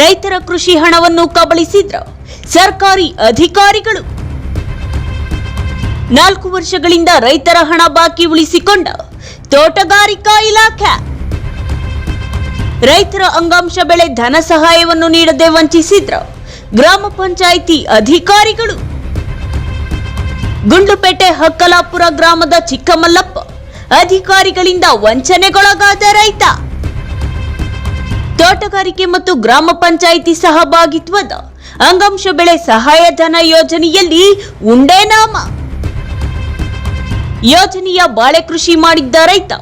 ರೈತರ ಕೃಷಿ ಹಣವನ್ನು ಕಬಳಿಸಿದ್ರ. ಸರ್ಕಾರಿ ಅಧಿಕಾರಿಗಳು ನಾಲ್ಕು ವರ್ಷಗಳಿಂದ ರೈತರ ಹಣ ಬಾಕಿ ಉಳಿಸಿಕೊಂಡ ತೋಟಗಾರಿಕಾ ಇಲಾಖೆ ರೈತರ ಅಂಗಾಂಶ ಬೆಳೆ ಧನ ಸಹಾಯವನ್ನು ನೀಡದೆ ವಂಚಿಸಿದ್ರ. ಗ್ರಾಮ ಪಂಚಾಯಿತಿ ಅಧಿಕಾರಿಗಳು ಗುಂಡುಪೇಟೆ ಹಕ್ಕಲಾಪುರ ಗ್ರಾಮದ ಚಿಕ್ಕಮಲ್ಲಪ್ಪ ಅಧಿಕಾರಿಗಳಿಂದ ವಂಚನೆಗೊಳಗಾದ ರೈತ. ತೋಟಗಾರಿಕೆ ಮತ್ತು ಗ್ರಾಮ ಪಂಚಾಯಿತಿ ಸಹಭಾಗಿತ್ವದ ಅಂಗಾಂಶ ಬೆಳೆ ಸಹಾಯಧನ ಯೋಜನೆಯಲ್ಲಿ ಉಂಡೇನಾಮ. ಯೋಜನೆಯ ಬಾಳೆ ಕೃಷಿ ಮಾಡಿದ್ದ ರೈತ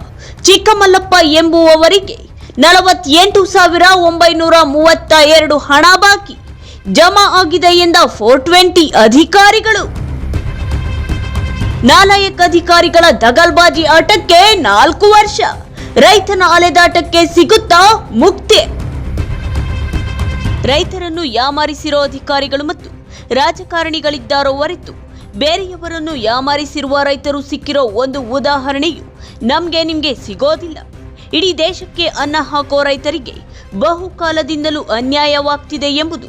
ಚಿಕ್ಕಮಲ್ಲಪ್ಪ ಎಂಬುವವರಿಗೆ ನಲವತ್ತೆಂಟು ಸಾವಿರ ಒಂಬೈನೂರ ಮೂವತ್ತ ಎರಡು ಹಣ ಬಾಕಿ. ಜಮಾ ಆಗಿದೆ ಎಂದ ಫೋರ್ ಟ್ವೆಂಟಿ ಅಧಿಕಾರಿಗಳು. ನಾಲಾಯಕ್ ಅಧಿಕಾರಿಗಳ ದಗಲ್ಬಾಜಿ ಆಟಕ್ಕೆ ನಾಲ್ಕು ವರ್ಷ. ರೈತನ ಅಲೆದಾಟಕ್ಕೆ ಸಿಗುತ್ತಾ ಮುಕ್ತಿ? ರೈತರನ್ನು ಯಾಮಾರಿಸಿರೋ ಅಧಿಕಾರಿಗಳು ಮತ್ತು ರಾಜಕಾರಣಿಗಳಿದ್ದಾರೋ ಹೊರತು ಬೇರೆಯವರನ್ನು ಯಾಮಾರಿಸಿರುವ ರೈತರು ಸಿಕ್ಕಿರೋ ಒಂದು ಉದಾಹರಣೆಯು ನಮಗೆ ನಿಮ್ಗೆ ಸಿಗೋದಿಲ್ಲ. ಇಡೀ ದೇಶಕ್ಕೆ ಅನ್ನ ಹಾಕೋ ರೈತರಿಗೆ ಬಹುಕಾಲದಿಂದಲೂ ಅನ್ಯಾಯವಾಗ್ತಿದೆ ಎಂಬುದು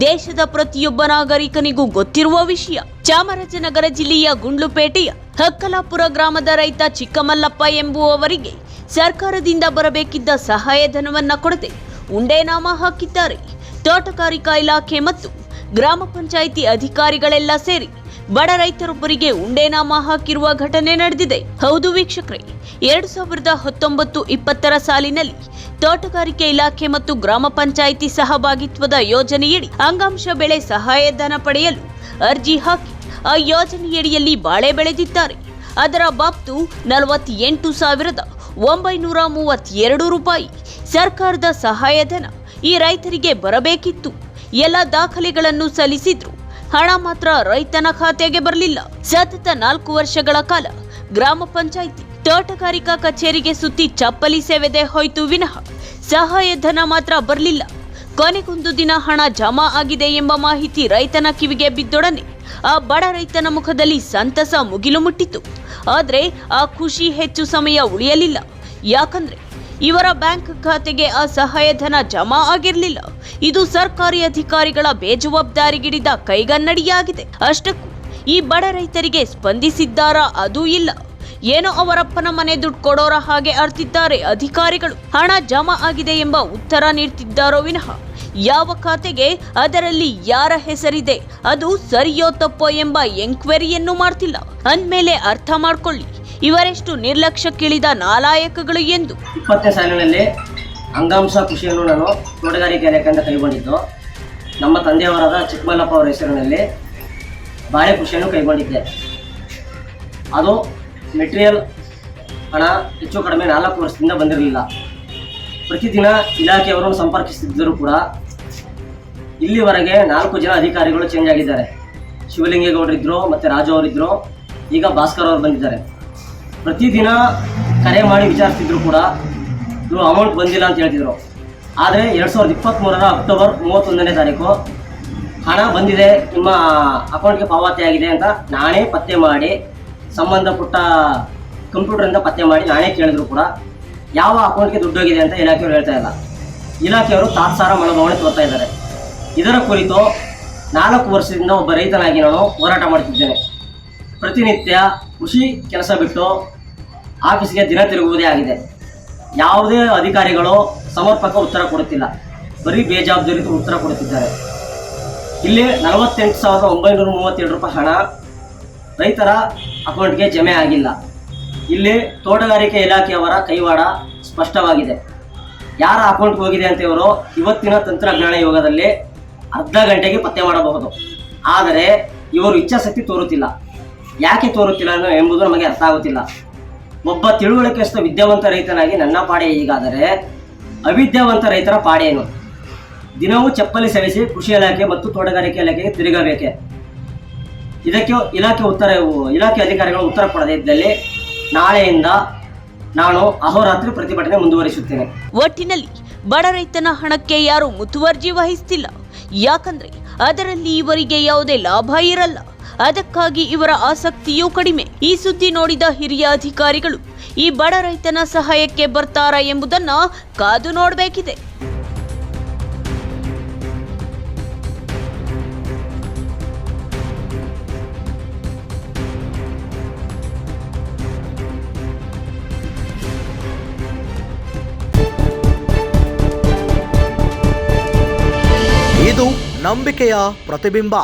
ದೇಶದ ಪ್ರತಿಯೊಬ್ಬ ನಾಗರಿಕನಿಗೂ ಗೊತ್ತಿರುವ ವಿಷಯ. ಚಾಮರಾಜನಗರ ಜಿಲ್ಲೆಯ ಗುಂಡ್ಲುಪೇಟೆಯ ಹಕ್ಕಲಾಪುರ ಗ್ರಾಮದ ರೈತ ಚಿಕ್ಕಮಲ್ಲಪ್ಪ ಎಂಬುವವರಿಗೆ ಸರ್ಕಾರದಿಂದ ಬರಬೇಕಿದ್ದ ಸಹಾಯಧನವನ್ನ ಕೊಡದೆ ಉಂಡೇನಾಮ ಹಾಕಿದ್ದಾರೆ. ತೋಟಗಾರಿಕಾ ಇಲಾಖೆ ಮತ್ತು ಗ್ರಾಮ ಪಂಚಾಯಿತಿ ಅಧಿಕಾರಿಗಳೆಲ್ಲ ಸೇರಿ ಬಡ ರೈತರೊಬ್ಬರಿಗೆ ಉಂಡೇನಾಮ ಹಾಕಿರುವ ಘಟನೆ ನಡೆದಿದೆ. ಹೌದು ವೀಕ್ಷಕರೇ, ಎರಡು ಸಾವಿರದ ಹತ್ತೊಂಬತ್ತು ಇಪ್ಪತ್ತರ ಸಾಲಿನಲ್ಲಿ ತೋಟಗಾರಿಕೆ ಇಲಾಖೆ ಮತ್ತು ಗ್ರಾಮ ಪಂಚಾಯಿತಿ ಸಹಭಾಗಿತ್ವದ ಯೋಜನೆಯಡಿ ಅಂಗಾಂಶ ಬೆಳೆ ಸಹಾಯಧನ ಪಡೆಯಲು ಅರ್ಜಿ ಹಾಕಿ ಆ ಯೋಜನೆಯಡಿಯಲ್ಲಿ ಬಾಳೆ ಬೆಳೆದಿದ್ದಾರೆ. ಅದರ ಬಾಬ್ತು ನಲವತ್ತೆಂಟು ಸಾವಿರದ ಒಂಬೈನೂರ ಮೂವತ್ತೆರಡು ರೂಪಾಯಿ. ಸರ್ಕಾರದ ಸಹಾಯಧನ ಈ ರೈತರಿಗೆ ಬರಬೇಕಿತ್ತು. ಎಲ್ಲ ದಾಖಲೆಗಳನ್ನು ಸಲ್ಲಿಸಿದ್ರು. ಹಣ ಮಾತ್ರ ರೈತನ ಖಾತೆಗೆ ಬರಲಿಲ್ಲ. ಸತತ ನಾಲ್ಕು ವರ್ಷಗಳ ಕಾಲ ಗ್ರಾಮ ಪಂಚಾಯಿತಿ ತೋಟಗಾರಿಕಾ ಕಚೇರಿಗೆ ಸುತ್ತಿ ಚಪ್ಪಲಿ ಸೇವೆದೆ ಹೋಯ್ತು ವಿನಃ ಸಹಾಯಧನ ಮಾತ್ರ ಬರಲಿಲ್ಲ. ಕೊನೆಗೊಂದು ದಿನ ಹಣ ಜಮಾ ಆಗಿದೆ ಎಂಬ ಮಾಹಿತಿ ರೈತನ ಕಿವಿಗೆ ಬಿದ್ದೊಡನೆ ಆ ಬಡ ರೈತನ ಮುಖದಲ್ಲಿ ಸಂತಸ ಮುಗಿಲು ಮುಟ್ಟಿತು. ಆದ್ರೆ ಆ ಖುಷಿ ಹೆಚ್ಚು ಸಮಯ ಉಳಿಯಲಿಲ್ಲ. ಯಾಕಂದ್ರೆ ಇವರ ಬ್ಯಾಂಕ್ ಖಾತೆಗೆ ಆ ಸಹಾಯಧನ ಜಮಾ ಆಗಿರಲಿಲ್ಲ. ಇದು ಸರ್ಕಾರಿ ಅಧಿಕಾರಿಗಳ ಬೇಜವಾಬ್ದಾರಿಗಿಡಿದ ಕೈಗನ್ನಡಿಯಾಗಿದೆ. ಅಷ್ಟಕ್ಕೂ ಈ ಬಡ ರೈತರಿಗೆ ಸ್ಪಂದಿಸಿದ್ದಾರಾ ಅದೂ ಇಲ್ಲ. ಏನೋ ಅವರಪ್ಪನ ಮನೆ ದುಡ್ಡು ಕೊಡೋರ ಹಾಗೆ ಅರ್ತಿದ್ದಾರೆ ಅಧಿಕಾರಿಗಳು. ಹಣ ಜಮಾ ಆಗಿದೆ ಎಂಬ ಉತ್ತರ ನೀಡ್ತಿದ್ದಾರೋ ವಿನಃ ಯಾವ ಖಾತೆಗೆ ಅದರಲ್ಲಿ ಯಾರ ಹೆಸರಿದೆ? ಅದು ಸರಿಯೋ ತಪ್ಪೋ ಎಂಬ ಎಂಕ್ವೈರಿಯನ್ನು ಮಾಡ್ತಿಲ್ಲ. ಅಂದ್ಮೇಲೆ ಅರ್ಥ ಮಾಡ್ಕೊಳ್ಳಿ. ಇವರೆಷ್ಟು ನಿರ್ಲಕ್ಷ್ಯಕ್ಕಿಳಿದ ನಾಲಾಯಕಗಳು ಎಂದು. ಸಾಲಿನಲ್ಲಿ ಅಂಗಾಂಶ ಕೃಷಿಯನ್ನು ನಾನು ತೋಟಗಾರಿಕೆ ಇಲಾಖೆಯಿಂದ ಕೈಗೊಂಡಿದ್ದು. ನಮ್ಮ ತಂದೆಯವರಾದ ಚಿಕ್ಕಮಲ್ಲಪ್ಪ ಅವರ ಹೆಸರಿನಲ್ಲಿ ಬಾಳೆ ಕೃಷಿಯನ್ನು ಕೈಗೊಂಡಿದ್ದೆ. ಅದು ಮೆಟೀರಿಯಲ್ ಹಣ ಹೆಚ್ಚು ಕಡಿಮೆ ನಾಲ್ಕು ವರ್ಷದಿಂದ ಬಂದಿರಲಿಲ್ಲ. ಪ್ರತಿದಿನ ಇಲಾಖೆಯವರನ್ನು ಸಂಪರ್ಕಿಸುತ್ತಿದ್ದರೂ ಕೂಡ ಇಲ್ಲಿವರೆಗೆ ನಾಲ್ಕು ಜನ ಅಧಿಕಾರಿಗಳು ಚೇಂಜ್ ಆಗಿದ್ದಾರೆ. ಶಿವಲಿಂಗೇಗೌಡರಿದ್ದರು ಮತ್ತು ರಾಜು ಅವರಿದ್ದರು ಈಗ ಭಾಸ್ಕರ್ ಅವರು ಬಂದಿದ್ದಾರೆ. ಪ್ರತಿದಿನ ಕರೆ ಮಾಡಿ ವಿಚಾರಿಸ್ತಿದ್ರು ಕೂಡ. ಇವರು ಅಮೌಂಟ್ ಬಂದಿಲ್ಲ ಅಂತ ಹೇಳ್ತಿದ್ರು. ಆದರೆ ಎರಡು ಸಾವಿರದ ಇಪ್ಪತ್ತ್ಮೂರರ ಅಕ್ಟೋಬರ್ ಮೂವತ್ತೊಂದನೇ ತಾರೀಕು ಹಣ ಬಂದಿದೆ, ನಿಮ್ಮ ಅಕೌಂಟ್ಗೆ ಪಾವತಿ ಆಗಿದೆ ಅಂತ ನಾನೇ ಪತ್ತೆ ಮಾಡಿ, ಸಂಬಂಧಪಟ್ಟ ಕಂಪ್ಯೂಟರಿಂದ ಪತ್ತೆ ಮಾಡಿ ನಾನೇ ಕೇಳಿದ್ರು ಕೂಡ. ಯಾವ ಅಕೌಂಟ್ಗೆ ದುಡ್ಡು ಹೋಗಿದೆ ಅಂತ ಇಲಾಖೆಯವರು ಹೇಳ್ತಾ ಇಲ್ಲ. ಇಲಾಖೆಯವರು ತಾತ್ಸಾರ ಮನೋಭಾವನೆ ತೋರ್ತಾ ಇದ್ದಾರೆ. ಇದರ ಕುರಿತು ನಾಲ್ಕು ವರ್ಷದಿಂದ ಒಬ್ಬ ರೈತನಾಗಿ ನಾನು ಹೋರಾಟ ಮಾಡುತ್ತಿದ್ದೇನೆ. ಪ್ರತಿನಿತ್ಯ ಕೃಷಿ ಕೆಲಸ ಬಿಟ್ಟು ಆಫೀಸ್ಗೆ ದಿನ ತಿರುಗುವುದೇ ಆಗಿದೆ. ಯಾವುದೇ ಅಧಿಕಾರಿಗಳು ಸಮರ್ಪಕ ಉತ್ತರ ಕೊಡುತ್ತಿಲ್ಲ. ಬರೀ ಬೇಜವಾಬ್ದಾರಿ ಉತ್ತರ ಕೊಡುತ್ತಿದ್ದಾರೆ. ಇಲ್ಲಿ ನಲವತ್ತೆಂಟು ಸಾವಿರದ ಒಂಬೈನೂರ ಮೂವತ್ತೆರಡು ರೂಪಾಯಿ ಹಣ ರೈತರ ಅಕೌಂಟ್ಗೆ ಜಮೆ ಆಗಿಲ್ಲ. ಇಲ್ಲಿ ತೋಟಗಾರಿಕೆ ಇಲಾಖೆಯವರ ಕೈವಾಡ ಸ್ಪಷ್ಟವಾಗಿದೆ. ಯಾರ ಅಕೌಂಟ್ಗೆ ಹೋಗಿದೆ ಅಂತ ಇವರು ಇವತ್ತಿನ ತಂತ್ರಜ್ಞಾನ ಯುಗದಲ್ಲಿ ಅರ್ಧ ಗಂಟೆಗೆ ಪತ್ತೆ ಮಾಡಬಹುದು. ಆದರೆ ಇವರು ಇಚ್ಛಾಶಕ್ತಿ ತೋರುತ್ತಿಲ್ಲ. ಯಾಕೆ ತೋರುತ್ತಿಲ್ಲ ಎಂಬುದು ನಮಗೆ ಅರ್ಥ ಆಗುತ್ತಿಲ್ಲ. ಒಬ್ಬ ತಿಳುವಳಿಕೆಸ್ಥ ವಿದ್ಯಾವಂತ ರೈತನಾಗಿ ನನ್ನ ಪಾಡೆ ಹೀಗಾದರೆ ಅವಿದ್ಯಾವಂತ ರೈತರ ಪಾಡೇನು ದಿನವೂ ಚಪ್ಪಲಿ ಸವಿಸಿ ಕೃಷಿ ಇಲಾಖೆ ಮತ್ತು ತೋಟಗಾರಿಕೆ ಇಲಾಖೆಗೆ ತಿರುಗಬೇಕೆ? ಇದಕ್ಕೆ ಇಲಾಖೆ ಉತ್ತರ, ಇಲಾಖೆ ಅಧಿಕಾರಿಗಳು ಉತ್ತರ ಕೊಡದೇ ಇದ್ದಲ್ಲಿ ನಾಳೆಯಿಂದ ನಾನು ಅಹೋರಾತ್ರಿ ಪ್ರತಿಭಟನೆ ಮುಂದುವರಿಸುತ್ತೇನೆ. ಒಟ್ಟಿನಲ್ಲಿ ಬಡ ರೈತನ ಹಣಕ್ಕೆ ಯಾರು ಮುತುವರ್ಜಿ ವಹಿಸ್ತಿಲ್ಲ. ಯಾಕಂದ್ರೆ ಅದರಲ್ಲಿ ಇವರಿಗೆ ಯಾವುದೇ ಲಾಭ ಇರಲ್ಲ. ಅದಕ್ಕಾಗಿ ಇವರ ಆಸಕ್ತಿಯೂ ಕಡಿಮೆ. ಈ ಸುದ್ದಿ ನೋಡಿದ ಹಿರಿಯ ಅಧಿಕಾರಿಗಳು, ಈ ಬಡ ರೈತನ ಸಹಾಯಕ್ಕೆ ಬರ್ತಾರಾ ಎಂಬುದನ್ನ ಕಾದು ನೋಡಬೇಕಿದೆ. ನಂಬಿಕೆಯ ಪ್ರತಿಬಿಂಬ.